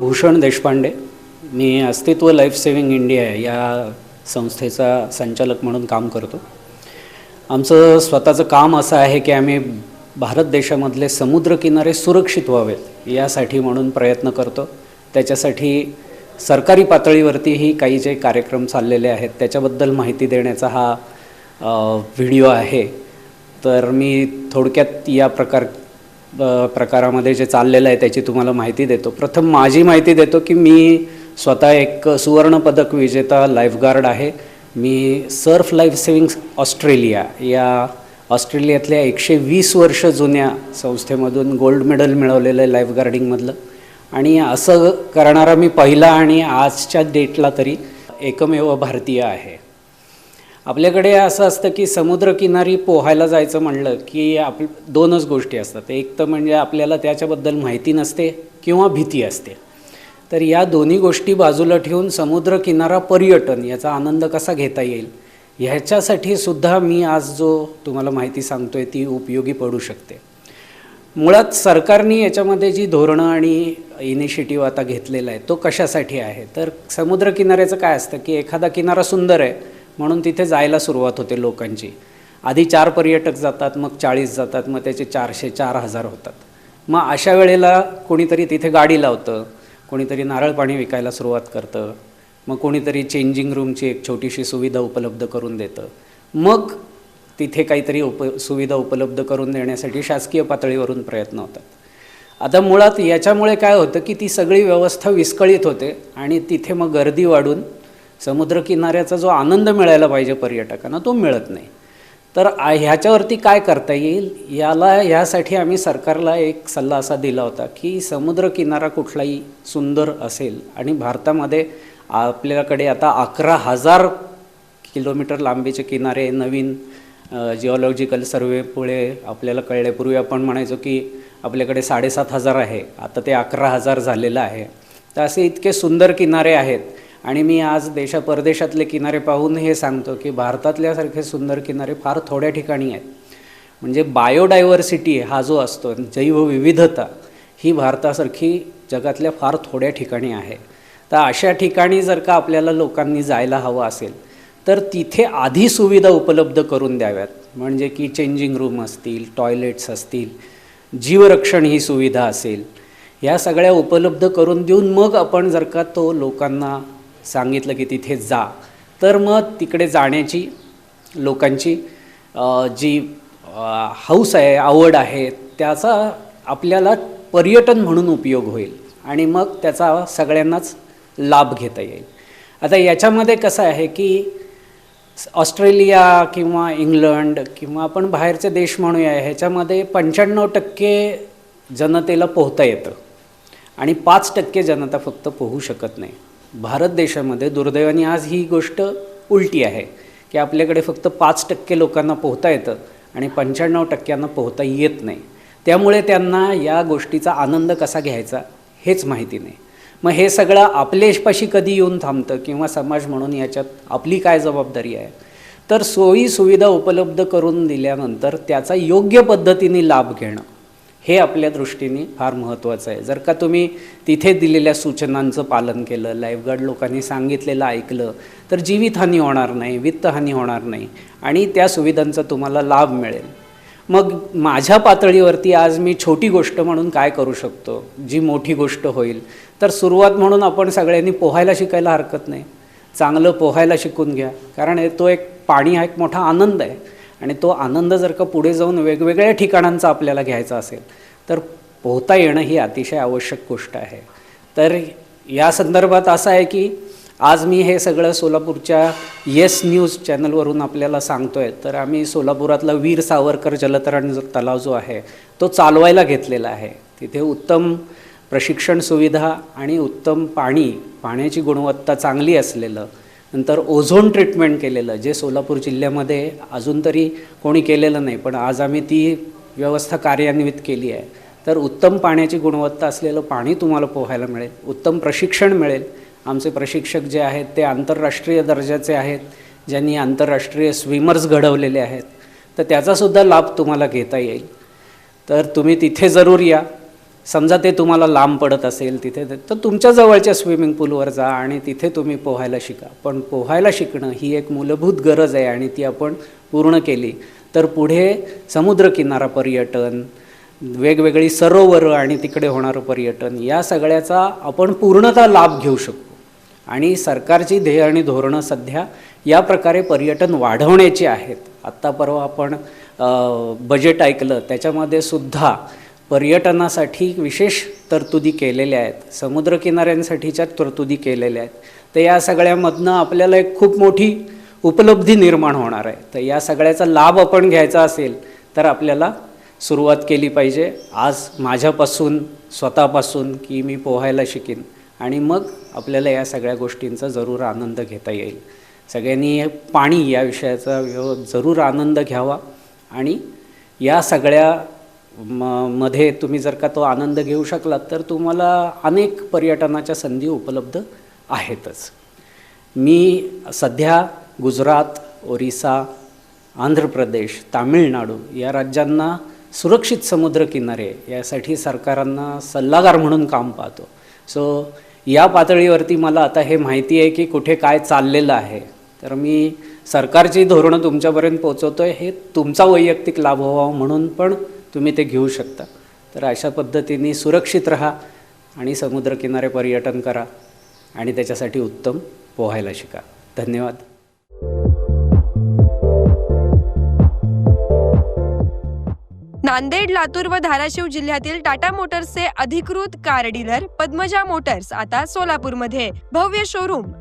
भूषण देशपांडे. मी अस्तित्व life saving India या संस्थेचा संचालक म्हणून काम करतो. आमचं स्वतःचं काम असं आहे की आम्ही भारत देशामधले समुद्रकिनारे सुरक्षित व्हावेत यासाठी म्हणून प्रयत्न करतो. त्याच्यासाठी सरकारी पातळीवरतीही काही जे कार्यक्रम चाललेले आहेत त्याच्याबद्दल माहिती देण्याचा हा व्हिडिओ आहे. तर मी थोडक्यात या प्रकार प्रकारामध्ये जे चाललेलं आहे त्याची तुम्हाला माहिती देतो. प्रथम माझी माहिती देतो की मी स्वतः एक सुवर्णपदक विजेता लाईफगार्ड आहे. मी सर्फ लाईफ सेविंग्स ऑस्ट्रेलिया या ऑस्ट्रेलियातल्या एकशे वीस वर्ष जुन्या संस्थेमधून गोल्ड मेडल मिळवलेलं आहे लाईफगार्डिंगमधलं आणि असं करणारा मी पहिला आणि आजच्या डेटला तरी एकमेव भारतीय आहे. आपल्याकडे असं असतं की समुद्रकिनारी पोहायला जायचं म्हणलं की आप दोनच गोष्टी असतात. एक तर म्हणजे आपल्याला त्याच्याबद्दल माहिती नसते किंवा भीती असते. तर या दोन्ही गोष्टी बाजूला ठेवून समुद्रकिनारा पर्यटन याचा आनंद कसा घेता येईल ह्याच्यासाठी सुद्धा मी आज जो तुम्हाला माहिती सांगतोय ती उपयोगी पडू शकते. मुळात सरकारने याच्यामध्ये जी धोरणं आणि इनिशिएटिव्ह आता घेतलेला आहे तो कशासाठी आहे? तर समुद्रकिनाऱ्याचं काय असतं की एखादा किनारा सुंदर आहे म्हणून तिथे जायला सुरुवात होते लोकांची. आधी चार पर्यटक जातात मग चाळीस जातात मग त्याचे चारशे चार हजार होतात. मग अशा वेळेला कोणीतरी तिथे गाडी लावतं कोणीतरी नारळ पाणी विकायला सुरुवात करतं मग कोणीतरी चेंजिंग रूमची एक छोटीशी सुविधा उपलब्ध करून देतं. मग तिथे काहीतरी उप सुविधा उपलब्ध करून देण्यासाठी शासकीय पातळीवरून प्रयत्न होतात. आता मुळात याच्यामुळे काय होतं की ती सगळी व्यवस्था विस्कळीत होते आणि तिथे मग गर्दी वाढून समुद्रकिनाऱ्याचा जो आनंद मिळायला पाहिजे पर्यटकांना तो मिळत नाही. तर ह्याच्यावरती काय करता येईल? याला ह्यासाठी आम्ही सरकारला एक सल्ला असा दिला होता की समुद्रकिनारा कुठलाही सुंदर असेल आणि भारतामध्ये आपल्याकडे आता अकरा हजार किलोमीटर लांबीचे किनारे नवीन जिओलॉजिकल सर्वेमुळे आपल्याला कळले. पूर्वी आपण म्हणायचो की आपल्याकडे साडेसात हजार आहे. आता ते अकरा हजार झालेलं आहे. तर असे इतके सुंदर किनारे आहेत. आणि मी आज देशा परदेशातले किनारे पाहून हे सांगतो की भारतातल्यासारखे सुंदर किनारे फार थोड्या ठिकाणी आहेत. म्हणजे बायोडायव्हर्सिटी हा जो असतो जैवविविधता ही भारतासारखी जगातल्या फार थोड्या ठिकाणी आहे. तर अशा ठिकाणी जर का आपल्याला लोकांनी जायला हवं असेल तर तिथे आधी सुविधा उपलब्ध करून द्याव्यात. म्हणजे की चेंजिंग रूम असतील टॉयलेट्स असतील जीवरक्षण ही सुविधा असेल या सगळ्या उपलब्ध करून देऊन मग आपण जर का तो लोकांना सांगितलं की तिथे जा. तर मग तिकडे जाण्याची लोकांची जी हौस आहे आवड आहे त्याचा आपल्याला पर्यटन म्हणून उपयोग होईल आणि मग त्याचा सगळ्यांनाच लाभ घेता येईल. आता याच्यामध्ये कसं आहे की ऑस्ट्रेलिया किंवा इंग्लंड किंवा आपण बाहेरचे देश म्हणूया ह्याच्यामध्ये पंच्याण्णव टक्के जनतेला पोहता येतं आणि पाच टक्के जनता फक्त पोहू शकत नाही. भारत देशामध्ये दुर्दैवाने आज ही गोष्ट उलटी आहे की आपल्याकडे फक्त पाच टक्के लोकांना पोहता येतं आणि पंच्याण्णव टक्क्यांना पोहता येत नाही. त्यामुळे त्यांना या गोष्टीचा आनंद कसा घ्यायचा हेच माहिती नाही. मग हे सगळं आपलेशपाशी कधी येऊन थांबतं किंवा समाज म्हणून याच्यात आपली काय जबाबदारी आहे? तर सोयी सुविधा उपलब्ध करून दिल्यानंतर त्याचा योग्य पद्धतीने लाभ घेणं. हे आपल्या दृष्टीने फार महत्त्वाचं आहे. जर का तुम्ही तिथे दिलेल्या सूचनांचं पालन केलं लाईफगार्ड लोकांनी सांगितलेलं ऐकलं तर जीवितहानी होणार नाही वित्तहानी होणार नाही आणि त्या सुविधांचा तुम्हाला लाभ मिळेल. मग माझ्या पातळीवरती आज मी छोटी गोष्ट म्हणून काय करू शकतो? जी मोठी गोष्ट होईल. तर सुरुवात म्हणून आपण सगळ्यांनी पोहायला शिकायला हरकत नाही. चांगलं पोहायला शिकून घ्या. कारण तो एक पाणी हा एक मोठा आनंद आहे. आणि तो आनंद जर का पुढे जाऊन वेगवेगळ्या ठिकाणांचा आपल्याला घ्यायचा असेल तर पोहता येणं ही अतिशय आवश्यक गोष्ट आहे. तर या संदर्भात असं आहे की आज मी हे सगळं सोलापूरच्या येस न्यूज चॅनलवरून आपल्याला सांगतो आहे तर आम्ही सोलापुरातला वीर सावरकर जलतरण जो तलाव जो आहे तो चालवायला घेतलेला आहे. तिथे उत्तम प्रशिक्षण सुविधा आणि उत्तम पाणी पाण्याची गुणवत्ता चांगली असलेलं नंतर ओझोन ट्रीटमेंट केलेलं जे सोलापूर जिल्ह्यामध्ये अजून तरी कोणी केलेलं नाही पण आज आम्ही ती व्यवस्था कार्यान्वित केली आहे. तर उत्तम पाण्याची गुणवत्ता असलेलं पाणी तुम्हाला पोहायला मिळेल उत्तम प्रशिक्षण मिळेल. आमचे प्रशिक्षक जे आहेत ते आंतरराष्ट्रीय दर्जाचे आहेत ज्यांनी आंतरराष्ट्रीय स्विमर्स घडवलेले आहेत. तर त्याचासुद्धा लाभ तुम्हाला घेता येईल. तर तुम्ही तिथे जरूर या. समजा ते तुम्हाला लांब पडत असेल तिथे तर तुमच्या जवळच्या स्विमिंग पूलवर जा आणि तिथे तुम्ही पोहायला शिका. पण पोहायला शिकणं ही एक मूलभूत गरज आहे आणि ती आपण पूर्ण केली तर पुढे समुद्रकिनारा पर्यटन वेगवेगळी सरोवरं आणि तिकडे होणारं पर्यटन या सगळ्याचा आपण पूर्णतः लाभ घेऊ शकतो. आणि सरकारची ध्येय आणि धोरणं सध्या या प्रकारे पर्यटन वाढवण्याची आहेत. आत्ता परवा आपण बजेट ऐकलं त्याच्यामध्ये सुद्धा पर्यटनासाठी विशेष तरतुदी केलेल्या आहेत. समुद्रकिनाऱ्यांसाठीच्या तरतुदी केलेल्या आहेत. तर या सगळ्यामधनं आपल्याला एक खूप मोठी उपलब्धी निर्माण होणार आहे. तर या सगळ्याचा लाभ आपण घ्यायचा असेल तर आपल्याला सुरुवात केली पाहिजे. आज माझ्यापासून स्वतःपासून की मी पोहायला शिकेन. आणि मग आपल्याला या सगळ्या गोष्टींचा जरूर आनंद घेता येईल. सगळ्यांनी पाणी या विषयाचा व्यव जरूर आनंद घ्यावा. आणि या सगळ्या म मध्ये तुम्ही जर का तो आनंद घेऊ शकलात तर तुम्हाला अनेक पर्यटनाच्या संधी उपलब्ध आहेतच. मी सध्या गुजरात ओरिसा आंध्र प्रदेश तामिळनाडू या राज्यांना सुरक्षित समुद्रकिनारे यासाठी सरकारांना सल्लागार म्हणून काम पाहतो. सो या पातळीवरती मला आता हे माहिती आहे की कुठे काय चाललेलं आहे. तर मी सरकारची धोरणं तुमच्यापर्यंत पोचवतो आहे हे तुमचा वैयक्तिक लाभ व्हावा म्हणून पण तुम्ही ते घेऊ शकता. तर अशा पद्धतीने सुरक्षित राहा आणि समुद्रकिनारे पर्यटन करा आणि त्याच्यासाठी उत्तम पोहायला शिका. धन्यवाद. नांदेड लातूर व धाराशिव जिल्ह्यातील टाटा मोटर्सचे अधिकृत कार डीलर पद्मजा मोटर्स आता सोलापूरमध्ये. भव्य शोरूम.